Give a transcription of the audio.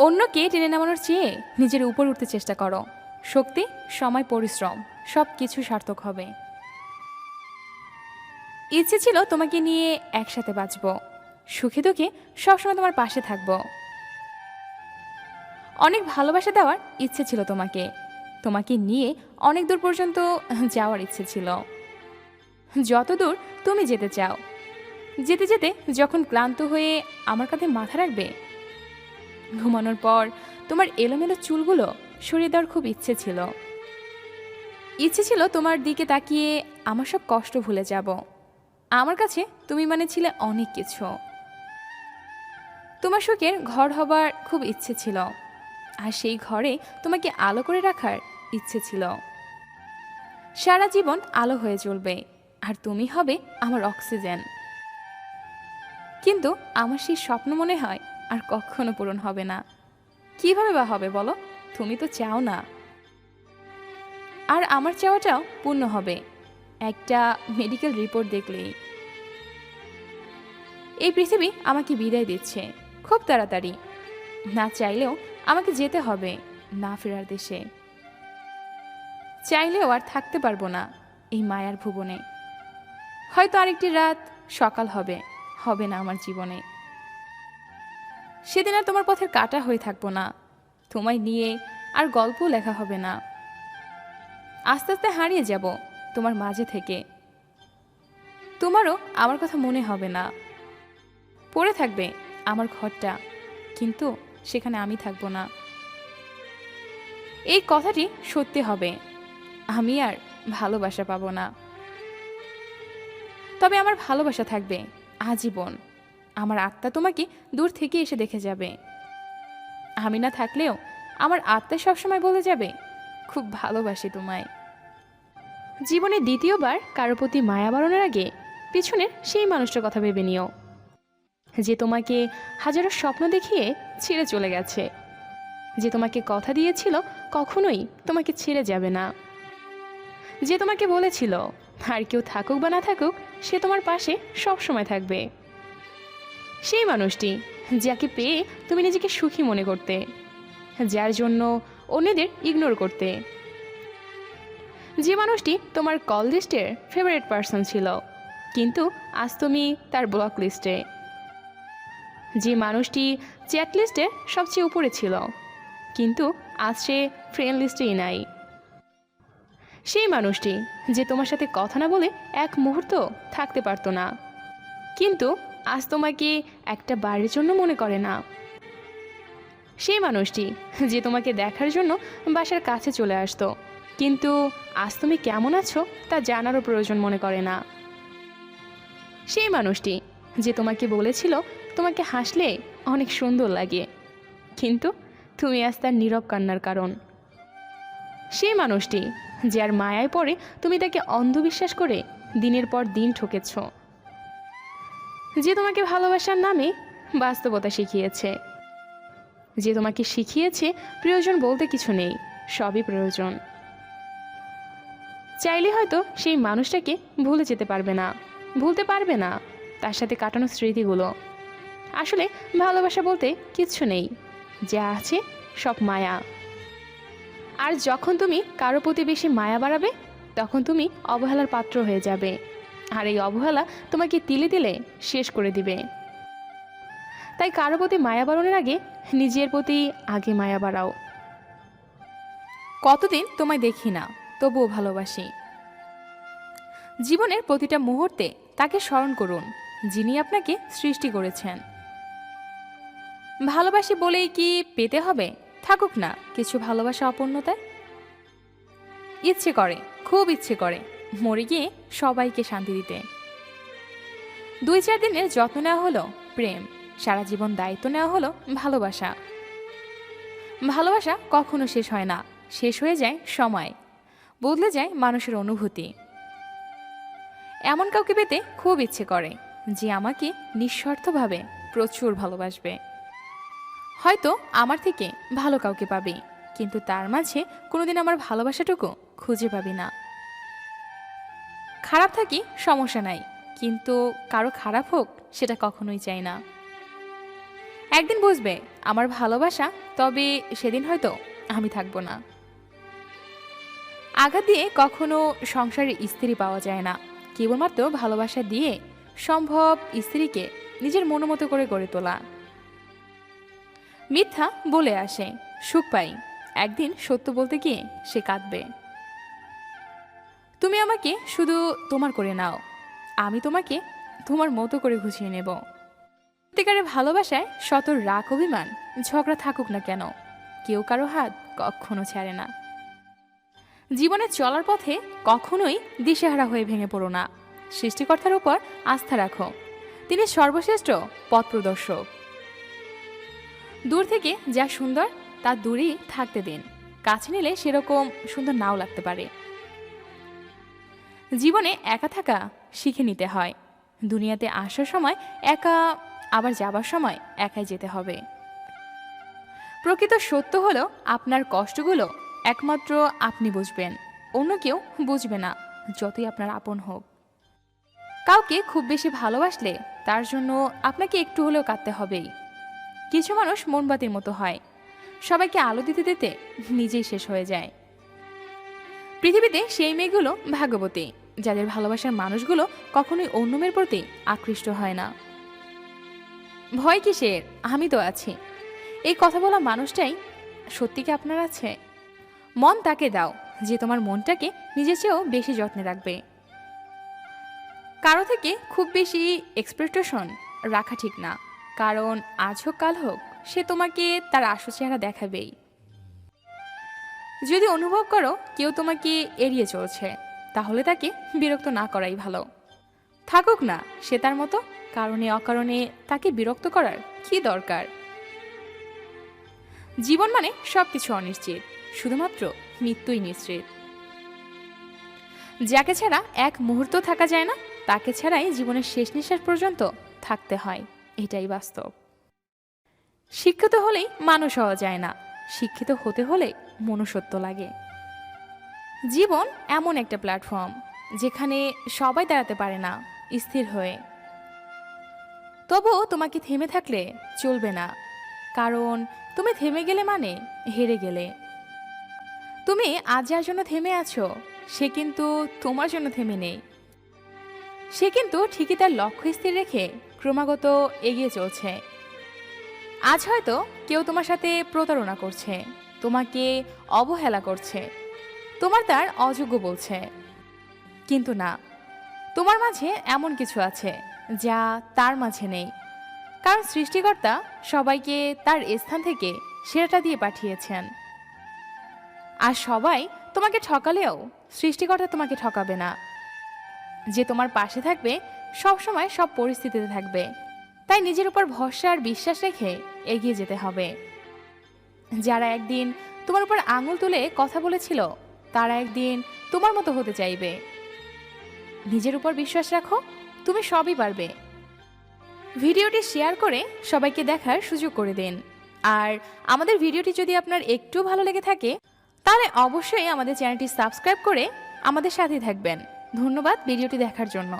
অন্যকে টেনে নামানোর চেয়ে নিজের উপর উঠতে চেষ্টা করো। শক্তি, সময়, পরিশ্রম সব কিছু সার্থক হবে। ইচ্ছে ছিল তোমাকে নিয়ে একসাথে বাঁচব। সুখে দুঃখে সবসময় তোমার পাশে থাকব। অনেক ভালোবাসা দেওয়ার ইচ্ছে ছিল তোমাকে। তোমাকে নিয়ে অনেক দূর পর্যন্ত যাওয়ার ইচ্ছে ছিল। যত দূর তুমি যেতে চাও। যেতে যেতে যখন ক্লান্ত হয়ে আমার কাঁধে মাথা রাখবে ঘুমানোর পর তোমার এলোমেলো চুলগুলো সরিয়ে দেওয়ার খুব ইচ্ছে ছিল। ইচ্ছে ছিল তোমার দিকে তাকিয়ে আমার সব কষ্ট ভুলে যাব। আমার কাছে তুমি মানে ছিলে অনেক কিছু। তোমার সুখের ঘর হবার খুব ইচ্ছে ছিল। আর সেই ঘরে তোমাকে আলো করে রাখার ইচ্ছে ছিল। সারা জীবন আলো হয়ে চলবে আর তুমি হবে আমার অক্সিজেন। কিন্তু আমার সেই স্বপ্ন মনে হয় আর কখনো পূরণ হবে না। কীভাবে বা হবে বলো? তুমি তো চাও না। আর আমার চাওয়াটাও পূর্ণ হবে। একটা মেডিকেল রিপোর্ট দেখলেই। এই পৃথিবী আমাকে বিদায় দিচ্ছে। খুব তাড়াতাড়ি। না চাইলেও আমাকে যেতে হবে, না ফেরার দেশে। চাইলেও আর থাকতে পারব না এই মায়ার ভুবনে। হয়তো আরেকটি রাত সকাল হবে হবে না আমার জীবনে। সেদিন আর তোমার পথের কাটা হয়ে থাকব না। তোমায় নিয়ে আর গল্প লেখা হবে না। আস্তে আস্তে হারিয়ে যাব তোমার মাঝে থেকে। তোমারও আমার কথা মনে হবে না। পড়ে থাকবে আমার ঘরটা, কিন্তু সেখানে আমি থাকব না। এই কথাটি সত্যি হবে। আমি আর ভালোবাসা পাবো না। তবে আমার ভালোবাসা থাকবে আজীবন। আমার আত্মা তোমাকে দূর থেকে এসে দেখে যাবে। আমি না থাকলেও আমার আত্মা সবসময় বলে যাবে, খুব ভালোবাসি তোমায়। জীবনে দ্বিতীয়বার কারও প্রতি মায়া বাড়ানোর আগে পিছনের সেই মানুষটার কথা ভেবে নিও, যে তোমাকে হাজারো স্বপ্ন দেখিয়ে ছেড়ে চলে গেছে, যে তোমাকে কথা দিয়েছিল কখনোই তোমাকে ছেড়ে যাবে না। যে তোমাকে বলেছিল, আর কেউ থাকুক বা না থাকুক, সে তোমার পাশে সব সময় থাকবে। সেই মানুষটি যাকে পেয়ে তুমি নিজেকে সুখী মনে করতে, যার জন্য অন্যদের ইগনোর করতে। যে মানুষটি তোমার কল লিস্টের ফেভারিট পার্সন ছিল, কিন্তু আজ তুমি তার ব্লক লিস্টে যে মানুষটি চ্যাট লিস্টে সবচেয়ে উপরে ছিল, কিন্তু আজ সে ফ্রেন্ড লিস্টেই নাই। সেই মানুষটি যে তোমার সাথে কথা না বলে এক মুহূর্ত থাকতে পারতো না, কিন্তু আজ তোমাকে একটা বাড়ির জন্য মনে করে না। সেই মানুষটি যে তোমাকে দেখার জন্য বাসার কাছে চলে আসতো। কিন্তু আজ তুমি কেমন আছো তা জানারও প্রয়োজন মনে করে না। সেই মানুষটি যে তোমাকে বলেছিল তোমাকে হাসলে অনেক সুন্দর লাগে। কিন্তু তুমি আজ তার নীরব কান্নার কারণ। সেই মানুষটি যার মায়ায় পড়ে তুমি তাকে অন্ধবিশ্বাস করে দিনের পর দিন ঠকেছ। যে তোমাকে ভালোবাসার নামে বাস্তবতা শিখিয়েছে। যে তোমাকে শিখিয়েছে, প্রয়োজন বলতে কিছু নেই, সবই প্রয়োজন। চাইলে হয়তো সেই মানুষটাকে ভুলে যেতে পারবে না, ভুলতে পারবে না তার সাথে কাটানো স্মৃতিগুলো। আসলে ভালোবাসা বলতে কিচ্ছু নেই, যা আছে সব মায়া। আর যখন তুমি কারও প্রতি বেশি মায়া বাড়াবে, তখন তুমি অবহেলার পাত্র হয়ে যাবে। আর এই অবহেলা তোমাকে তিলে তিলে শেষ করে দিবে। তাই কারও প্রতি মায়া বাড়ানোর আগে নিজের প্রতি আগে মায়া বাড়াও। কতদিন তোমায় দেখি না, তবুও ভালোবাসি। জীবনের প্রতিটা মুহূর্তে তাকে স্মরণ করুন, যিনি আপনাকে সৃষ্টি করেছেন। ভালোবাসি বলেই কি পেতে হবে? থাকুক না, কিছু ভালোবাসা অপূর্ণতায়। ইচ্ছে করে, খুব ইচ্ছে করে। মরে গিয়ে সবাইকে শান্তি দিতে। দুই চার দিনের যত্ন নেওয়া হলো প্রেম, সারা জীবন দায়িত্ব নেওয়া হলো ভালোবাসা। ভালোবাসা কখনো শেষ হয় না, শেষ হয়ে যায় সময়, বদলে যায় মানুষের অনুভূতি। এমন কাউকে পেতে খুব ইচ্ছে করে, যে আমাকে নিঃস্বার্থভাবে প্রচুর ভালোবাসবে। হয়তো আমার থেকে ভালো কাউকে পাবি, কিন্তু তার মাঝে কোনোদিন আমার ভালোবাসাটুকু খুঁজে পাবি না। খারাপ থাকি সমস্যা নাই, কিন্তু কারও খারাপ হোক সেটা কখনোই চাই না। একদিন বুঝবে, আমার ভালোবাসা, তবে সেদিন হয়তো আমি থাকব না। আঘাত দিয়ে কখনো সংসারে স্ত্রী পাওয়া যায় না। কেবলমাত্র ভালোবাসা দিয়ে সম্ভব স্ত্রীকে নিজের মনোমতো করে গড়ে তোলা। মিথ্যা বলে আসে, সুখ পাই। একদিন সত্য বলতে গিয়ে সে কাঁদবে। তুমি আমাকে শুধু তোমার করে নাও। আমি তোমাকে তোমার মতো করে গুছিয়ে নেব। সত্যিকারের ভালোবাসায় শত রাগ অভিমান, ঝগড়া থাকুক না কেন। কেউ কারও হাত কখনো ছাড়ে না। জীবনে চলার পথে কখনোই দিশেহারা হয়ে ভেঙে পড়ো না। সৃষ্টিকর্তার উপর আস্থা রাখো। তিনি সর্বশ্রেষ্ঠ পথ প্রদর্শক। দূর থেকে যা সুন্দর, তা দূরেই থাকতে দিন। কাছে নিলে সেরকম সুন্দর নাও লাগতে পারে। জীবনে একা থাকা শিখে নিতে হয়। দুনিয়াতে আসার সময় একা, আবার যাবার সময় একাই যেতে হবে। প্রকৃত সত্য হলো, আপনার কষ্টগুলো একমাত্র আপনি বুঝবেন, অন্য কেউ বুঝবে না, যতই আপনার আপন হোক। কাউকে খুব বেশি ভালোবাসলে তার জন্য আপনাকে একটু হলেও কাঁদতে হবেই। কিছু মানুষ মোমবাতির মতো হয়, সবাইকে আলো দিতে দিতে নিজেই শেষ হয়ে যায়। পৃথিবীতে সেই মেয়েগুলো ভাগ্যবতী। যাদের ভালোবাসার মানুষগুলো কখনোই অন্য মেয়ের প্রতি আকৃষ্ট হয় না। ভয় কিসের? আমি তো আছি। এই কথা বলা মানুষটাই সত্যি কি আপনার আছে? মন তাকে দাও, যে তোমার মনটাকে নিজের চেয়েও বেশি যত্নে রাখবে। কারও থেকে খুব বেশি এক্সপেকটেশন রাখা ঠিক না। কারণ আজ হোক, কাল হোক, সে তোমাকে তার আসল চেহারা দেখাবেই। যদি অনুভব করো, কেউ তোমাকে এড়িয়ে চলছে। তাহলে তাকে বিরক্ত না করাই ভালো। থাকুক না, সে তার মতো কারণে অকারণে তাকে বিরক্ত করার কি দরকার? জীবন মানে সবকিছু অনিশ্চিত, শুধুমাত্র মৃত্যুই নিশ্চিত। যাকে ছাড়া এক মুহূর্ত থাকা যায় না, তাকে ছাড়াই জীবনের শেষ নিঃশ্বাস পর্যন্ত থাকতে হয়, এটাই বাস্তব। শিক্ষিত হলেই মানুষ হওয়া যায় না, শিক্ষিত হতে হলে মনুষ্যত্ব লাগে। জীবন এমন একটা প্ল্যাটফর্ম যেখানে সবাই দাঁড়াতে পারে না, স্থির হয়ে। তবুও তোমাকে থেমে থাকলে চলবে না, কারণ তুমি থেমে গেলে মানে হেরে গেলে। তুমি আজ যার জন্য থেমে আছো, সে কিন্তু তোমার জন্য থেমে নেই। সে কিন্তু ঠিকই তার লক্ষ্য স্থির রেখে ক্রমাগত এগিয়ে চলছে। আজ হয়তো কেউ তোমার সাথে প্রতারণা করছে, তোমাকে অবহেলা করছে। তোমার তার অযোগ্য বলছে। কিন্তু না, তোমার মাঝে এমন কিছু আছে যা তার মাঝে নেই। কারণ সৃষ্টিকর্তা সবাইকে তার স্থান থেকে সেরাটা দিয়ে পাঠিয়েছেন। আর সবাই তোমাকে ঠকালেও সৃষ্টিকর্তা তোমাকে ঠকাবে না। যে তোমার পাশে থাকবে সব সময় সব পরিস্থিতিতে থাকবে। তাই নিজের উপর ভরসা আর বিশ্বাস রেখে এগিয়ে যেতে হবে। যারা একদিন তোমার উপর আঙুল তুলে কথা বলেছিল তারা একদিন তোমার মতো হতে চাইবে। নিজের উপর বিশ্বাস রাখো, তুমি সবই পারবে। ভিডিওটি শেয়ার করে সবাইকে দেখার সুযোগ করে দিন। আর আমাদের ভিডিওটি যদি আপনার একটু ভালো লেগে থাকে, তাহলে অবশ্যই আমাদের চ্যানেলটি সাবস্ক্রাইব করে আমাদের সাথে থাকবেন। ধন্যবাদ ভিডিওটি দেখার জন্য।